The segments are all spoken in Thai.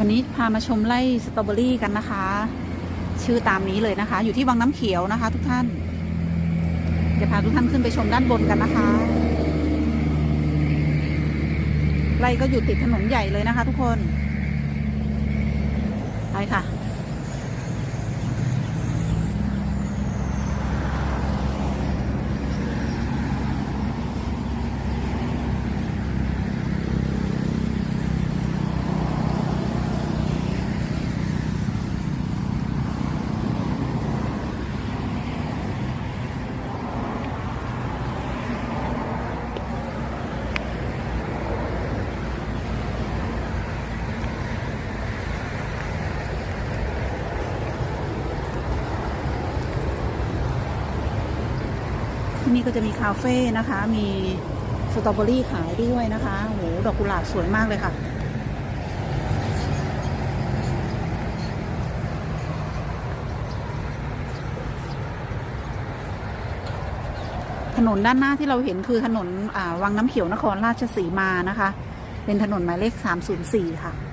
วันนี้พามาชมไร่สตรอเบอรี่กันนะคะ ชื่อตามนี้เลยนะคะ อยู่ที่วังน้ำเขียวนะคะ ทุกท่านเดี๋ยวพาทุกท่านขึ้นไปชมด้านบนกันนะคะ ไร่ก็อยู่ติดถนนใหญ่เลยนะคะ ทุกคนไปค่ะ ที่นี่ก็จะมีคาเฟ่นะคะ มีสตรอเบอรี่ขายด้วยนะคะโหดอกกุหลาบสวยมากเลยค่ะถนนด้านหน้าที่เราเห็นคือถนนวังน้ำเขียวนครราชสีมานะคะ เป็นถนนหมายเลข 304 ค่ะ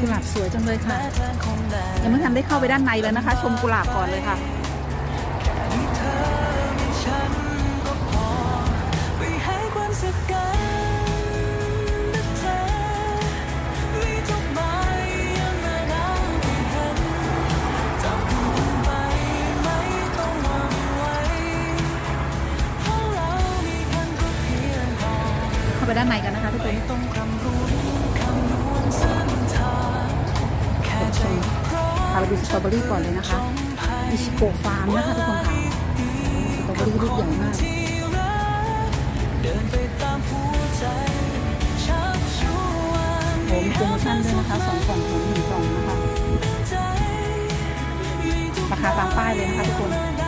กุหลาบสวยจังเลยค่ะแม้แทนคงแดดยังไม่ทันได้เข้าไปด้านในเลยนะคะ ชมกุหลาบก่อนเลยค่ะ นะคะสองกล่องถึงหนึ่งกล่องนะคะราคาตามป้ายเลยนะคะทุกคน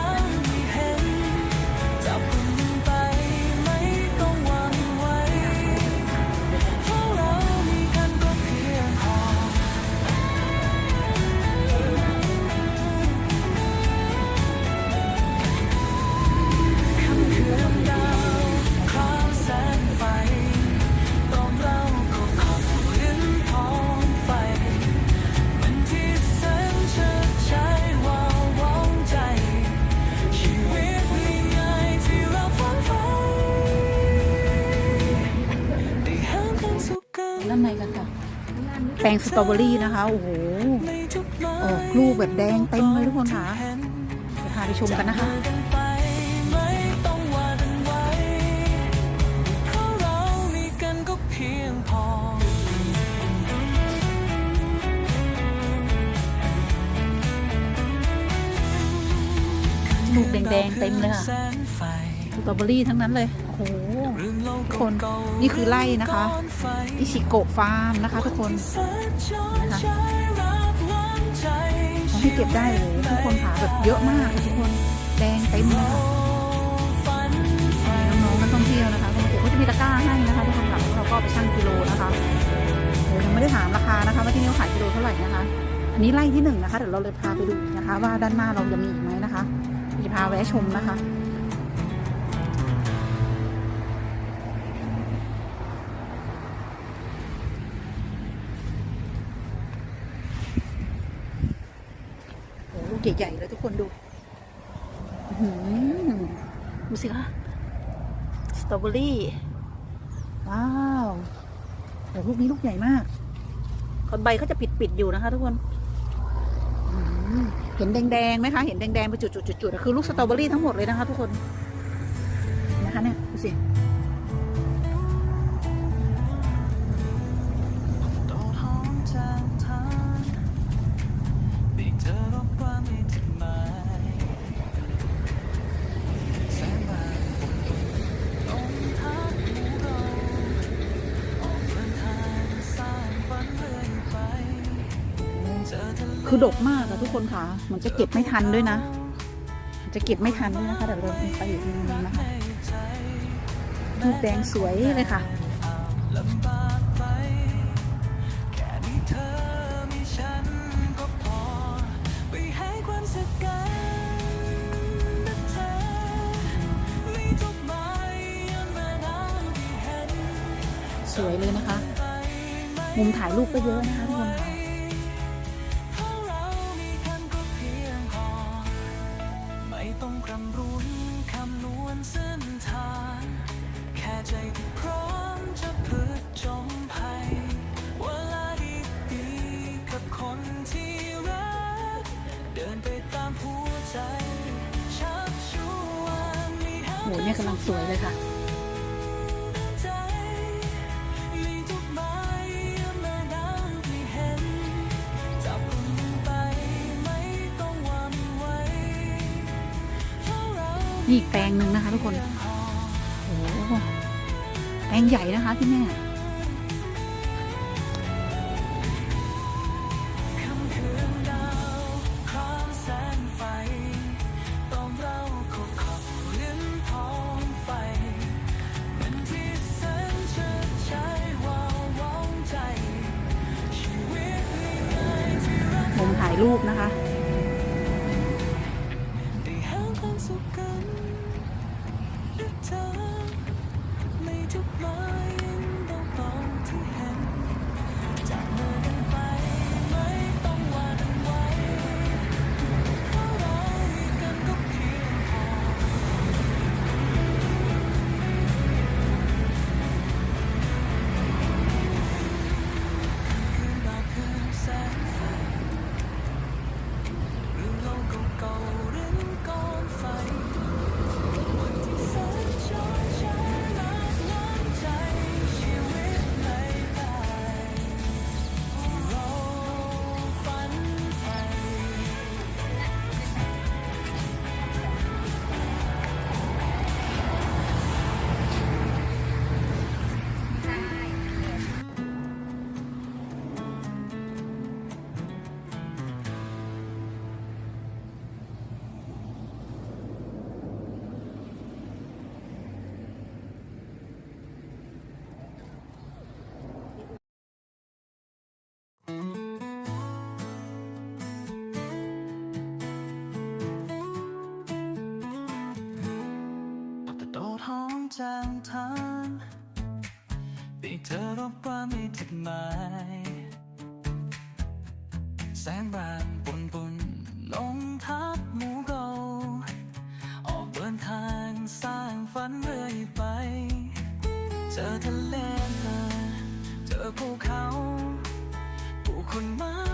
แปลงสตรอเบอรี่นะคะ โอ้โหออกลูกแบบแดงเต็มเลยทุกคนค่ะเดี๋ยวพาไปชมกันนะคะจับมือกันไปไม่ต้องหวาดงพอลูกแดงๆเต็มเลยค่ะสตรอเบอรี่ทั้งนั้นเลย โอ้โหคน นี่คือไร่นะคะ อิชิโกะฟาร์มนะคะทุกคนแสนชอนชายรักหวานใจเอาให้เก็บได้เลยทุกคนค่ะแบบเยอะมากทุกคนแดงเต็มเลยค่ะน้องๆนักท่องเที่ยวนะคะก็มาเก็บก็จะมีตะกร้าให้นะคะทุกคนค่ะแล้วเราก็ไปชั่งกิโลนะคะเดี๋ยวยังไม่ได้ถามราคานะคะว่าที่นี่ขายกิโลเท่าไหร่นะคะอันนี้ไร่ที่หนึ่งนะคะเดี๋ยวเราเลยพาไปดูนะคะ ว่าด้านหน้าเราจะมีอีกไหมนะคะจะพาแวะชมนะคะ คนดูดูสิคะสตรอเบอรี่ ว้าวแต่ลูกนี้ลูกใหญ่มากขนใบเขาจะปิดปิดอยู่นะคะทุกคน เห็นแดงแดงไหมคะ เห็นแดงแดงไปจุดจุดจุดจุดคือลูกสตรอเบอรี่ทั้งหมดเลยนะคะทุกคน นะคะเนี่ยดูสิ คือดกมากอะทุกคนค่ะเหมือนจะเก็บไม่ทันด้วยนะ จะเก็บไม่ทันด้วยนะคะเดี๋ยวเราไปอีกทีนึงนะคะทูกแดงสวยเลยค่ะสวยเลยนะคะ มุมถ่ายรูปก็เยอะนะคะี่แปลงหนึ่งนะคะทุกคนโอ้แปลงใหญ่นะคะที่เนี่ จางทางไปเธอรบกวนไม่ถึงหมายแสงบานปุ่นปุ่นลงทับหมูเกาออกเดินทางสร้างฝันเรื่อยไปเธอทะเลเธออภูเขา ผู้คนมา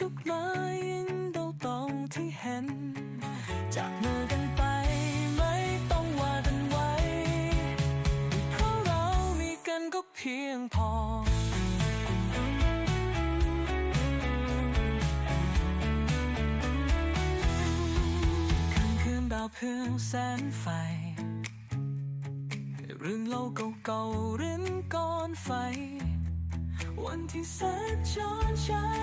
ทุกไม้ยิ่งเดาตรงที่เห็น จากมือกันไปไม่ต้องว่ากันไว้ เพราะเรามีกันก็เพียงพอค่ำคืนดาวเพื่อแสนไฟ เรื่องเล่าเก่าๆเรื่องก้อนไฟ วันที่แสนจอนช้รั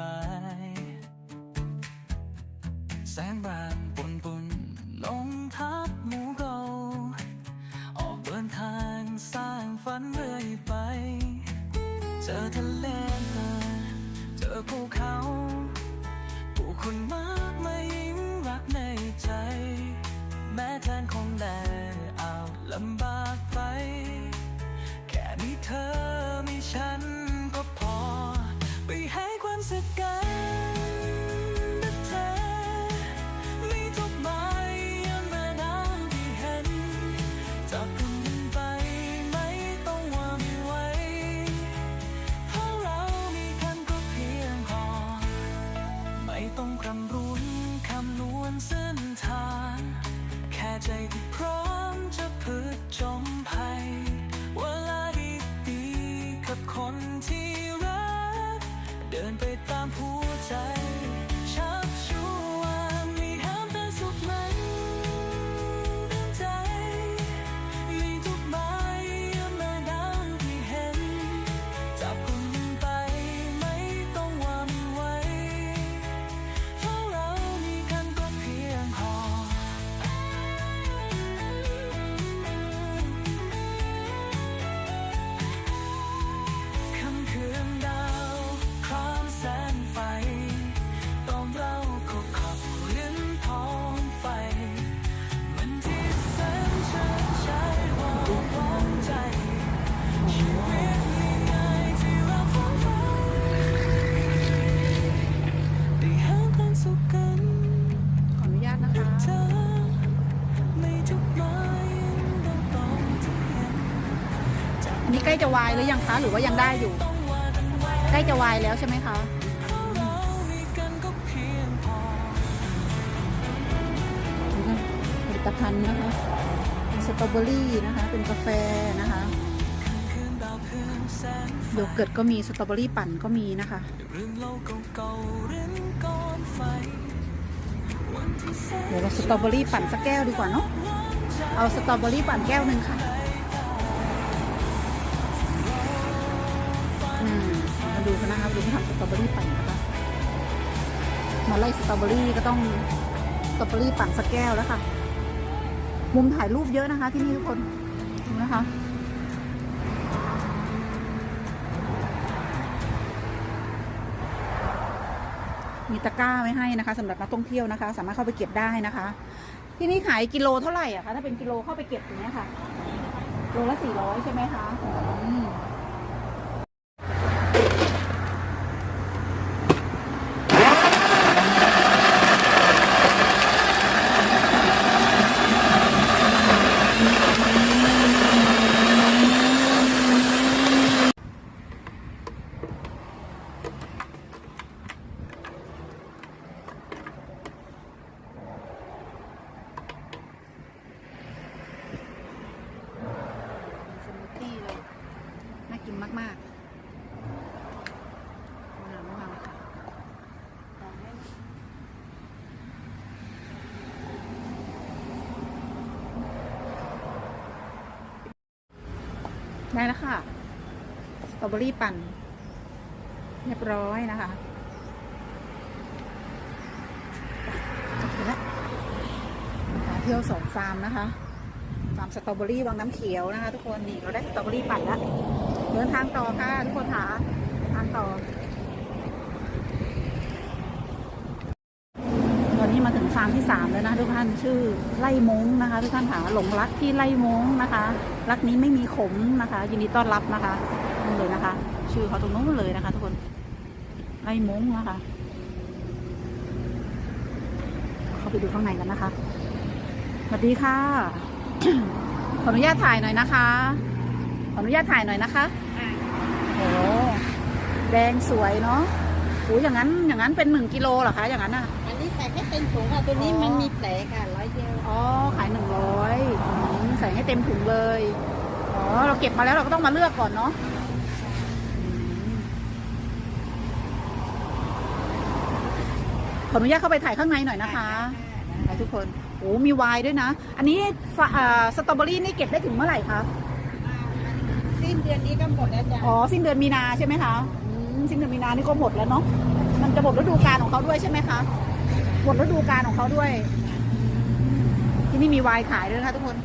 ไม่ถึงหมายแสงบาย จะวายหรือยังคะหรือว่ายังได้อยู่ไว้ใกล้จะวายแล้วใช่ไหมคะผลิตภัณฑ์นะคะเป็นสตรอเบอรี่นะคะ เป็นกาแฟนะคะโยเกิร์ตก็มีสตรอเบอรี่ปั่นก็มีนะคะเรื่องเล่าเก่าๆเรื่องก้อนไฟวันที่แสนเดี๋ยวเราสตรอเบอรี่ปั่นสักแก้วดีกว่าเนาะเอาสตรอเบอรี่ปั่นแก้วหนึ่งค่ะ มาดูกันนะคะดูเขาทำสตรอเบอรี่ปั่นนะคะ มาไล่สตรอเบอรี่ก็ต้องสตรอเบอรี่ปั่นสักแก้วแล้วค่ะ มุมถ่ายรูปเยอะนะคะ ที่นี่ทุกคนดูนะคะมีตะกร้าไว้ให้นะคะสำหรับนักท่องเที่ยวนะคะ สามารถเข้าไปเก็บได้นะคะ ที่นี่ขายกิโลเท่าไหร่อะคะถ้าเป็นกิโลเข้าไปเก็บอย่างเงี้ยค่ะโลละสี่ร้อยใช่ไหมคะ ได้แล้วค่ะ สตรอเบอรี่ปั่น เรียบร้อยนะคะเที่ยวสองฟาร์มนะคะ ฟาร์มสตรอเบอรี่วังน้ำเขียวนะคะ ทุกคน นี่เราได้สตรอเบอรี่ปั่นแล้ว เดินทางต่อค่ะ ทุกคนค่ะทางต่อ เลยนะทุกท่านชื่อไล่มงนะคะ ทุกท่านค่ะหลงรักที่ไล่มงนะคะ รักนี้ไม่มีขมนะคะ ยินดีต้อนรับนะคะนี่เลยนะคะ ชื่อเขาตรงนู้นเลยนะคะ ทุกคนไล่มงนะคะ เข้าไปดูข้างในกันนะคะสวัสดีค่ะ ขออนุญาตถ่ายหน่อยนะคะ ขออนุญาตถ่ายหน่อยนะคะโอ้โหแดงสวยเนาะโอ้ยอย่างนั้นอย่างนั้นเป็นหนึ่งกิโลเหรอคะอย่างนั้นอะ ใส่แค่เป็นถุงค่ะ ตัวนี้อ๋อมันมีแผลค่ะร้อยเดียวอ๋อ ขายหนึ่งร้อยใส่ให้เต็มถุงเลย อ๋อ เราเก็บมาแล้วเราก็ต้องมาเลือกก่อนเนาะอืมขออนุญาตเข้าไปถ่ายข้างในหน่อยนะคะไปทุกคนโอ้มีไวน์ด้วยนะ อันนี้ฟะอ่าสตรอเบอรี่นี่เก็บได้ถึงเมื่อไหร่คะสิ้นเดือนนี้ก็หมดแล้วจ้ะ อ๋อ สิ้นเดือนมีนาใช่ไหมคะอืมสิ้นเดือนมีนานี่ก็หมดแล้วเนาะ มันจะหมดฤดูกาลของเขาด้วยใช่ไหมคะ หมดฤดูกาลของเขาด้วย ที่นี่มีไวน์ขายด้วยนะคะทุกคน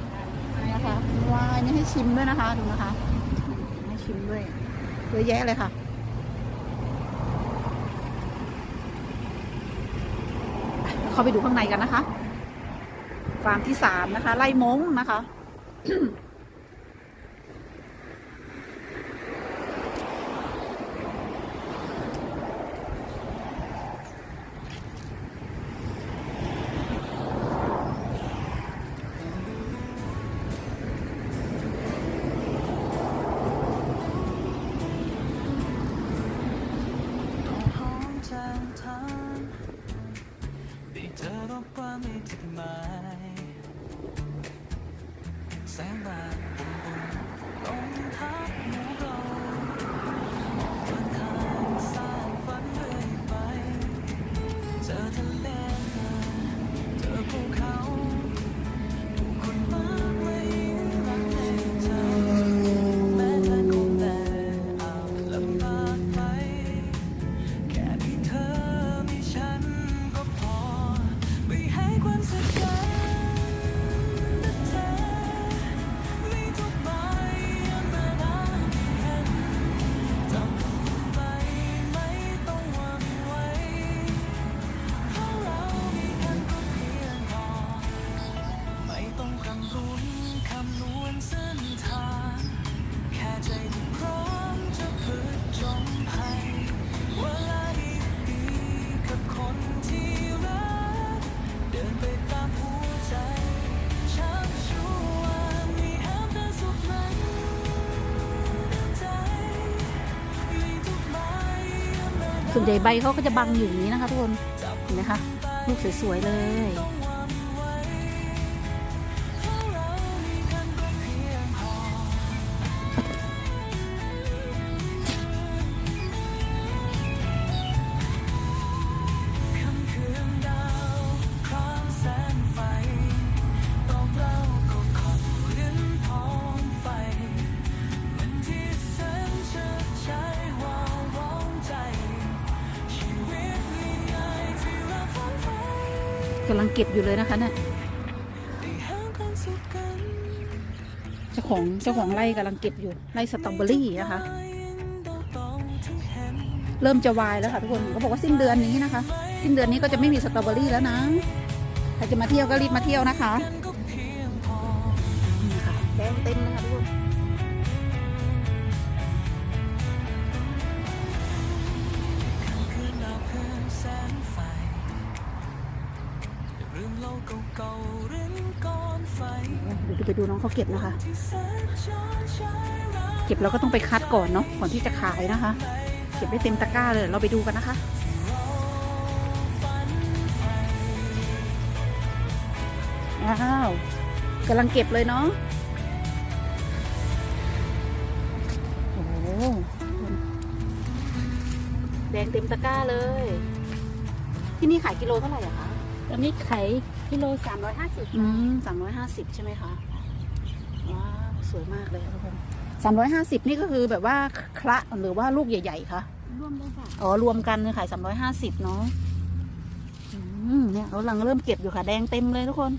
นะคะมีไวน์นี่ให้ชิมด้วยนะคะดูนะคะ ให้ชิมด้วยเยอะแยะเลยค่ะเข้าไปดูข้างในกันนะคะฟาร์มที่สามนะคะ ไล่มงนะคะ วนใหญ่ใบเขาก็จะบังอยู่อย่างนี้นะคะทุกคนเห็นไหมคะลูกสวยๆเลย เก็บอยู่เลยนะคะเนี่ยเจ้าของเจ้าของไร่กำลังเก็บอยู่ไร่สตรอเบอรี่นะคะ เริ่มจะวายแล้วค่ะทุกคนเขาบอกว่าสิ้นเดือนนี้นะคะ สิ้นเดือนนี้ก็จะไม่มีสตรอเบอรี่แล้วนะใครจะมาเที่ยวก็รีบมาเที่ยวนะคะกันก็เพียงพอนี่ค่ะแดงเต็มเลยค่ะทุกคน เดี๋ยวไปดูน้องเขาเก็บนะคะที่แสนจอนใช้เราเก็บเราก็ต้องไปคัดก่อนเนาะก่อนที่จะขายนะคะ เก็บได้เต็มตะกร้าเลย เราไปดูกันนะคะอ้าวกำลังเก็บเลยเนาะโอ้โหแดงเต็มตะกร้าเลย ที่นี่ขายกิโลเท่าไหร่อะคะตอนนี้ขาย กิโลสามร้อยห้าสิบอืมสามร้อยห้าสิบใช่ไหมคะว้าวสวยมากเลยค่ะทุกคนสามร้อยห้าสิบนี่ก็คือแบบว่าคละหรือว่าลูกใหญ่ๆคะร่วมได้ค่ะอ๋อรวมกันขายสามร้อยห้าสิบเนาะอืมเนี่ยเขากำลังเริ่มเก็บอยู่ค่ะแดงเต็มเลยทุกคน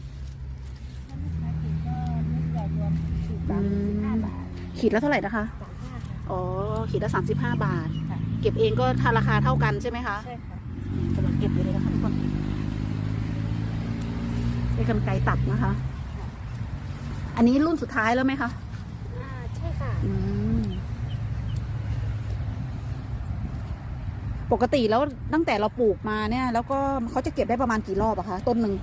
สามสิบห้าบาทขีดละเท่าไหร่นะคะสามห้าค่ะอ๋อ ขีดละสามสิบห้าบาทค่ะเก็บเองก็ทาราคาเท่ากันใช่ไหมคะ ใช่ค่ะกำลังเก็บอยู่เลยนะคะทุกคน ได้กำไกรตัดนะคะ อันนี้รุ่นสุดท้ายแล้วไหมคะอ่าใช่ค่ะ อืมปกติแล้วตั้งแต่เราปลูกมาเนี่ย แล้วก็เขาจะเก็บได้ประมาณกี่รอบอะคะ ต้นหนึ่ง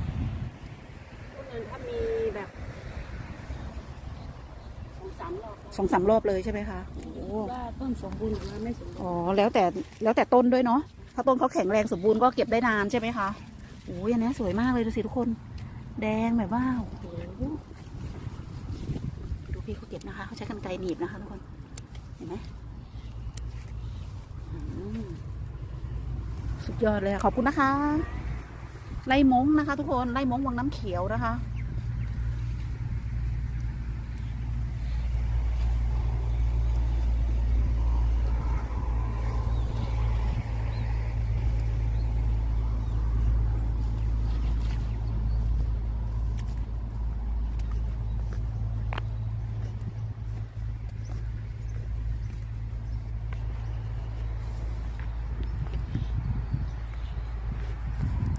ต้นนั้นถ้ามีแบบสองสามรอบสองสามรอบเลยใช่ไหมคะโอ้ว่าต้นสมบูรณ์หรือว่าไม่สมบูอ๋อรณ์แล้วแต่แล้วแต่ต้นด้วยเนาะถ้าต้นเขาแข็งแรงสมบูรณ์ก็เก็บได้นานใช่ไหมคะโอ้ยอันนี้สวยมากเลยดูสิทุกคน แดงแบบว่าโอ้โหดูพี่เขาเก็บนะคะเขาใช้กันไกลหนีบนะคะทุกคน เห็นไหมสุดยอดเลยขอบคุณนะคะ ไล่มงนะคะ ทุกคนไล่มงวังน้ำเขียวนะคะ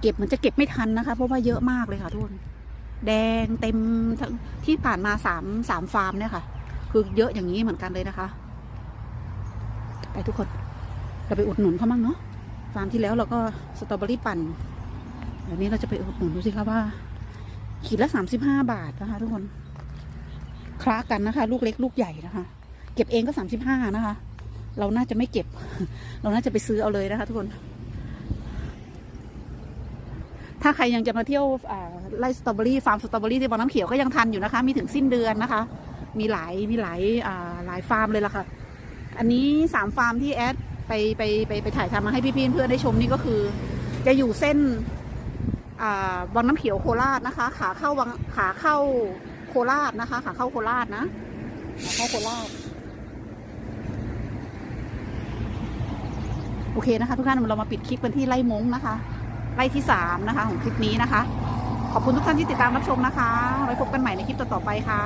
เก็บมันจะเก็บไม่ทันนะคะ เพราะว่าเยอะมากเลยค่ะทุกคนแดงเต็มทั้งที่ผ่านมาสามสามฟาร์มเนี่ยค่ะ คือเยอะอย่างนี้เหมือนกันเลยนะคะ ไปทุกคนเราไปอุดหนุนเขามั่งเนาะฟาร์มที่แล้วเราก็สตรอเบอรี่ปั่นเดี๋ยวนี้เราจะไปอุดหนุนดูสิคะว่า ขีดละสามสิบห้าบาทนะคะ ทุกคนคล้ากันนะคะ ลูกเล็กลูกใหญ่นะคะ เก็บเองก็สามสิบห้านะคะ เราน่าจะไม่เก็บ เราน่าจะไปซื้อเอาเลยนะคะ ทุกคน ถ้าใครยังจะมาเที่ยวไร่สตรอเบอรี่ฟาร์มสตรอเบอรี่ที่บางน้ำเขียวก็ยังทันอยู่นะคะ มีถึงสิ้นเดือนนะคะ มีหลายมีหลายหลายฟาร์มเลยล่ะค่ะ อันนี้สามฟาร์มที่แอดไปไปไปไปถ่ายทำมาให้พี่ๆเพื่อนได้ชมนี่ก็คือ จะอยู่เส้นวังน้ำเขียวโคราชนะคะ ขาเข้าวังขาเข้าโคราชนะคะ ขาเข้าโคราชนะขาเข้าโคราชโอเคนะคะ ทุกท่านเรามาปิดคลิปกันที่ไร่มงนะคะ ไล่ที่สามนะคะ ของคลิปนี้นะคะ ขอบคุณทุกท่านที่ติดตามรับชมนะคะ ไว้พบกันใหม่ในคลิปต่อๆไปค่ะ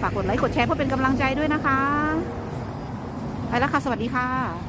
ฝากกดไลค์กดแชร์เพื่อเป็นกำลังใจด้วยนะคะ ไปแล้วค่ะ สวัสดีค่ะ